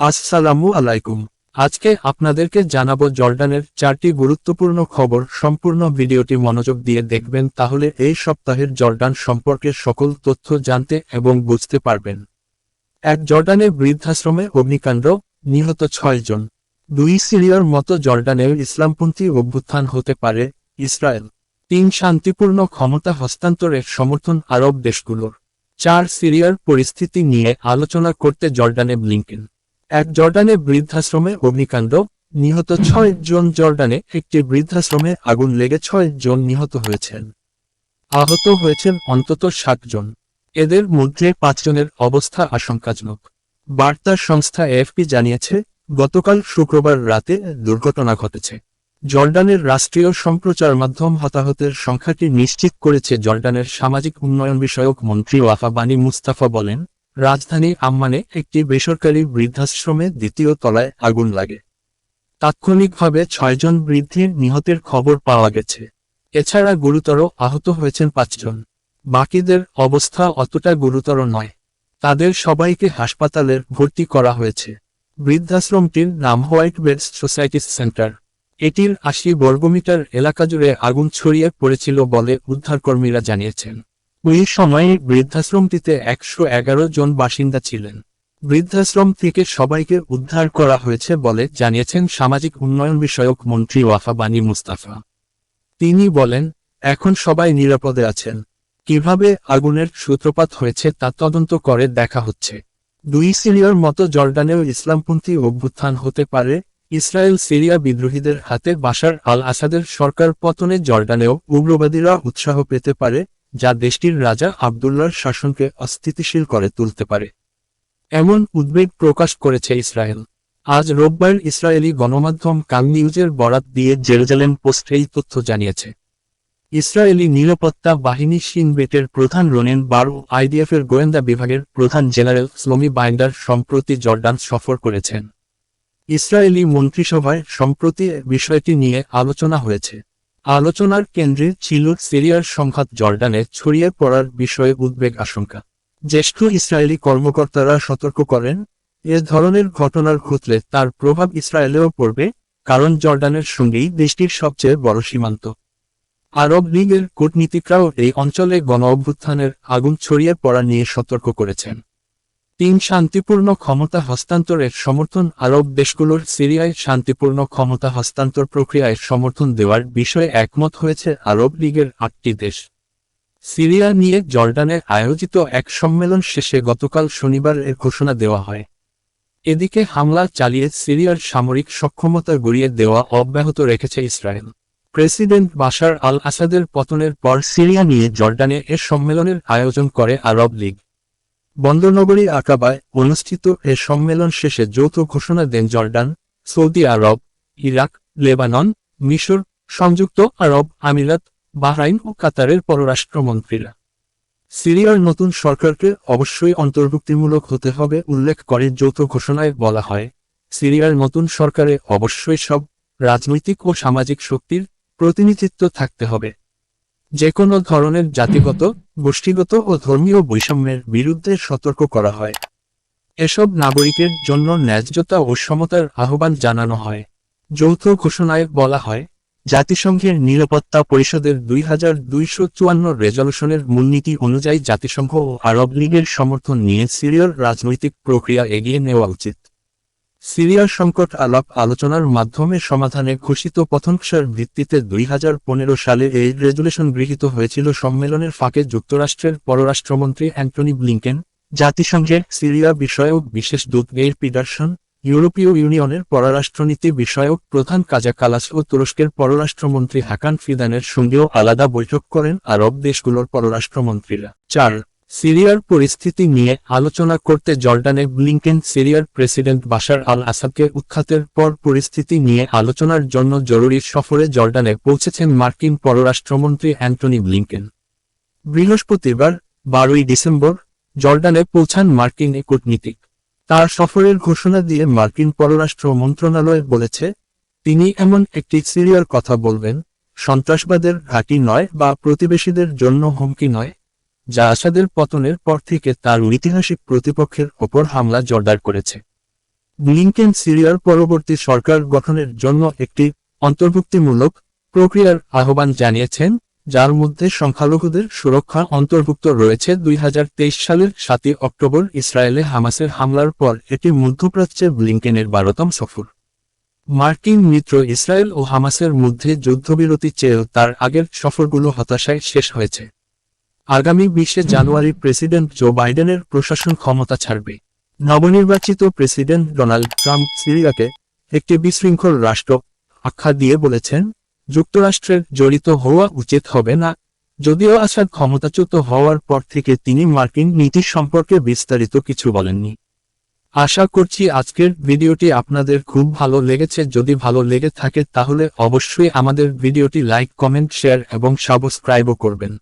আসসালামু আলাইকুম। আজকে আপনাদেরকে জানাব জর্ডানের চারটি গুরুত্বপূর্ণ খবর। সম্পূর্ণ ভিডিওটি মনোযোগ দিয়ে দেখবেন, তাহলে এই সপ্তাহের জর্ডান সম্পর্কে সকল তথ্য জানতে এবং বুঝতে পারবেন। এক জর্ডানে বৃদ্ধাশ্রমে অগ্নিকাণ্ড, নিহত ছয় জন। দুই সিরিয়ার মতো জর্ডানের ইসলামপন্থী অভ্যুত্থান হতে পারে ইসরায়েল। তিন শান্তিপূর্ণ ক্ষমতা হস্তান্তরের সমর্থন আরব দেশগুলোর। চার সিরিয়ার পরিস্থিতি নিয়ে আলোচনা করতে জর্ডানে ব্লিংকেন এক জর্ডানে বৃদ্ধাশ্রমে অগ্নিকাণ্ড, নিহত ছয় জন জর্ডানে একটি বৃদ্ধাশ্রমে আগুন লেগে ছয় জন নিহত হয়েছেন। আহত হয়েছেন অন্তত ষাট জন। এদের মধ্যে পাঁচজনের অবস্থা আশঙ্কাজনক। বার্তা সংস্থা এএফপি জানিয়েছে, গতকাল শুক্রবার রাতে দুর্ঘটনা ঘটেছে। জর্ডানের রাষ্ট্রীয় সম্প্রচার মাধ্যম হতাহতের সংখ্যাটি নিশ্চিত করেছে জর্ডানের সামাজিক উন্নয়ন বিষয়ক মন্ত্রী ওয়াফা বানি মুস্তাফা বলেন রাজধানী আম্মানে একটি বেসরকারি বৃদ্ধাশ্রমে দ্বিতীয় তলায় আগুন লাগে। তাৎক্ষণিকভাবে ছয়জন বৃদ্ধির নিহতের খবর পাওয়া গেছে। এছাড়া গুরুতর আহত হয়েছেন পাঁচজন। বাকিদের অবস্থা অতটা গুরুতর নয়। তাদের সবাইকে হাসপাতালের ভর্তি করা হয়েছে। বৃদ্ধাশ্রমটির নাম হোয়াইট বেডস সোসাইটিস সেন্টার। এটির আশি বর্গমিটার এলাকা জুড়ে আগুন ছড়িয়ে পড়েছিল বলে উদ্ধারকর্মীরা জানিয়েছেন। ওই সময়ে বৃদ্ধাশ্রমটিতে একশো এগারো জন বাসিন্দা ছিলেন। বৃদ্ধাশ্রম থেকে সবাইকে উদ্ধার করা হয়েছে বলে জানিয়েছেন সামাজিক উন্নয়ন বিষয়ক মন্ত্রী ওয়াফা বানি মুস্তাফা। তিনি বলেন, এখন সবাই নিরাপদে আছেন। কীভাবে আগুনের সূত্রপাত হয়েছে তা তদন্ত করে দেখা হচ্ছে। দুই সিরিয়ার মতো জর্ডানেও ইসলামপন্থী অভ্যুত্থান হতে পারে, ইসরায়েল সিরিয়া বিদ্রোহীদের হাতে বাশার আল আসাদের সরকার পতনে জর্ডানেও উগ্রবাদীরা উৎসাহ পেতে পারে যা দেশটির রাজা আবদুল্লার শাসনকে অস্থিতিশীল করে তুলতে পারে। এমন উদ্বেগ প্রকাশ করেছে ইসরায়েল। আজ রোববার ইসরায়েলি গণমাধ্যম কাল নিউজের বরাত দিয়ে জেরুজালেম পোস্ট এই তথ্য জানিয়েছে। ইসরায়েলি নিরাপত্তা বাহিনী সিনবেটের প্রধান রোনেন বারু আইডিএফের গোয়েন্দা বিভাগের প্রধান জেনারেল স্লোমি বাইন্ডার সম্প্রতি জর্ডান সফর করেছেন। ইসরায়েলি মন্ত্রিসভায় সম্প্রতি বিষয়টি নিয়ে আলোচনা হয়েছে। আলোচনার কেন্দ্রে ছিল সিরিয়ার সংঘাত জর্ডানে ছড়িয়ে পড়ার বিষয়ে উদ্বেগ আশঙ্কা। জ্যেষ্ঠ ইসরায়েলি কর্মকর্তারা সতর্ক করেন, এ ধরনের ঘটনার ঘটলে তার প্রভাব ইসরায়েলেও পড়বে, কারণ জর্ডানের সঙ্গেই দেশটির সবচেয়ে বড় সীমান্ত। আরব লীগের কূটনীতিকরাও এই অঞ্চলে গণ অভ্যুত্থানের আগুন ছড়িয়ে পড়া নিয়ে সতর্ক করেছেন। তিন শান্তিপূর্ণ ক্ষমতা হস্তান্তরের সমর্থন আরব দেশগুলোর সিরিয়ায় শান্তিপূর্ণ ক্ষমতা হস্তান্তর প্রক্রিয়ায় সমর্থন দেওয়ার বিষয়ে একমত হয়েছে আরব লীগের আটটি দেশ। সিরিয়া নিয়ে জর্ডানে আয়োজিত এক সম্মেলন শেষে গতকাল শনিবার এর ঘোষণা দেওয়া হয়। এদিকে হামলা চালিয়ে সিরিয়ার সামরিক সক্ষমতা গড়িয়ে দেওয়া অব্যাহত রেখেছে ইসরায়েল। প্রেসিডেন্ট বাশার আল আসাদের পতনের পর সিরিয়া নিয়ে জর্ডানে এ সম্মেলনের আয়োজন করে আরব লীগ। বন্দরনগরী আকাবায় অনুষ্ঠিত এ সম্মেলন শেষে যৌথ ঘোষণা দেন জর্ডান, সৌদি আরব, ইরাক, লেবানন, মিশর, সংযুক্ত আরব আমিরাত, বাহরাইন ও কাতারের পররাষ্ট্রমন্ত্রীরা। সিরিয়ার নতুন সরকারকে অবশ্যই অন্তর্ভুক্তিমূলক হতে হবে উল্লেখ করে যৌথ ঘোষণায় বলা হয়। সিরিয়ার নতুন সরকারে অবশ্যই সব রাজনৈতিক ও সামাজিক শক্তির প্রতিনিধিত্ব থাকতে হবে। যে কোনো ধরনের জাতিগত গোষ্ঠীগত ও ধর্মীয় বৈষম্যের বিরুদ্ধে সতর্ক করা হয়। এসব নাগরিকের জন্য ন্যায্যতা ও সমতার আহ্বান জানানো হয়। যৌথ ঘোষণায় বলা হয়, জাতিসংঘের নিরাপত্তা পরিষদের দুই হাজার দুইশো চুয়ান্ন রেজলিউশনের মূলনীতি অনুযায়ী জাতিসংঘ ও আরব লীগের সমর্থন নিয়ে সিরিয়ার রাজনৈতিক প্রক্রিয়া এগিয়ে নেওয়া উচিত। সিরিয়ার সংকট আলাপ আলোচনার মাধ্যমে সমাধানে ঘোষিত পথনকসার ভিত্তিতে দুই হাজার পনেরো সালে এই রেজুলেশন গৃহীত হয়েছিল সম্মেলনের ফাঁকে যুক্তরাষ্ট্রের পররাষ্ট্রমন্ত্রী অ্যান্টনি ব্লিংকেন, জাতিসংঘের সিরিয়া বিষয়ক বিশেষ দূত গেইর পিডারসন ইউরোপীয় ইউনিয়নের পররাষ্ট্রনীতি বিষয়ক প্রধান কাজা কালাস ও তুরস্কের পররাষ্ট্রমন্ত্রী হাকান ফিদানের সঙ্গেও আলাদা বৈঠক করেন আরব দেশগুলোর পররাষ্ট্রমন্ত্রীরা। চার সিরিয়ার পরিস্থিতি নিয়ে আলোচনা করতে জর্ডানে ব্লিংকেন সিরিয়ার প্রেসিডেন্ট বাশার আল আসাদকে উৎখাতের পর পরিস্থিতি নিয়ে আলোচনার জন্য জরুরি সফরে জর্ডানে পৌঁছেছেন মার্কিন পররাষ্ট্রমন্ত্রী অ্যান্টনি ব্লিংকেন। বৃহস্পতিবার, বারোই ডিসেম্বর, জর্ডানে পৌঁছান মার্কিন এ কূটনীতিক। তার সফরের ঘোষণা দিয়ে মার্কিন পররাষ্ট্র মন্ত্রণালয় বলেছে, তিনি এমন একটি সিরিয়ার কথা বলবেন, সন্ত্রাসবাদের ঘাঁটি নয় বা প্রতিবেশীদের জন্য হুমকি নয় যা আসাদের পতনের পর থেকে তার ঐতিহাসিক প্রতিপক্ষের ওপর হামলা জোরদার করেছে। ব্লিংকেন সিরিয়ার পরবর্তী সরকার গঠনের জন্য একটি অন্তর্ভুক্তিমূলক প্রক্রিয়ার আহ্বান জানিয়েছেন, যার মধ্যে সংখ্যালঘুদের সুরক্ষা অন্তর্ভুক্ত রয়েছে দুই হাজার তেইশ সালের সাতই অক্টোবর ইসরায়েলে হামাসের হামলার পর এটি মধ্যপ্রাচ্যে ব্লিংকেনের বারোতম সফর। মার্কিন মিত্র ইসরায়েল ও হামাসের মধ্যে যুদ্ধবিরতি চেয়েও তার আগের সফরগুলো হতাশায় শেষ হয়েছে। আগামী বিশে জানুয়ারি প্রেসিডেন্ট জো বাইডেনের প্রশাসন ক্ষমতা ছাড়বে। নবনির্বাচিত প্রেসিডেন্ট ডোনাল্ড ট্রাম্প সিরিয়াকে একটি বিশৃঙ্খল রাষ্ট্র আখ্যা দিয়ে বলেছেন, যুক্তরাষ্ট্রের জড়িত হওয়া উচিত হবে না। যদিও আসাদ ক্ষমতাচ্যুত হওয়ার পর থেকে তিনি মার্কিন নীতি সম্পর্কে বিস্তারিত কিছু বলেননি। আশা করছি আজকের ভিডিওটি আপনাদের খুব ভালো লেগেছে। যদি ভালো লেগে থাকে তাহলে অবশ্যই আমাদের ভিডিওটি লাইক, কমেন্ট, শেয়ার এবং সাবস্ক্রাইবও করবেন।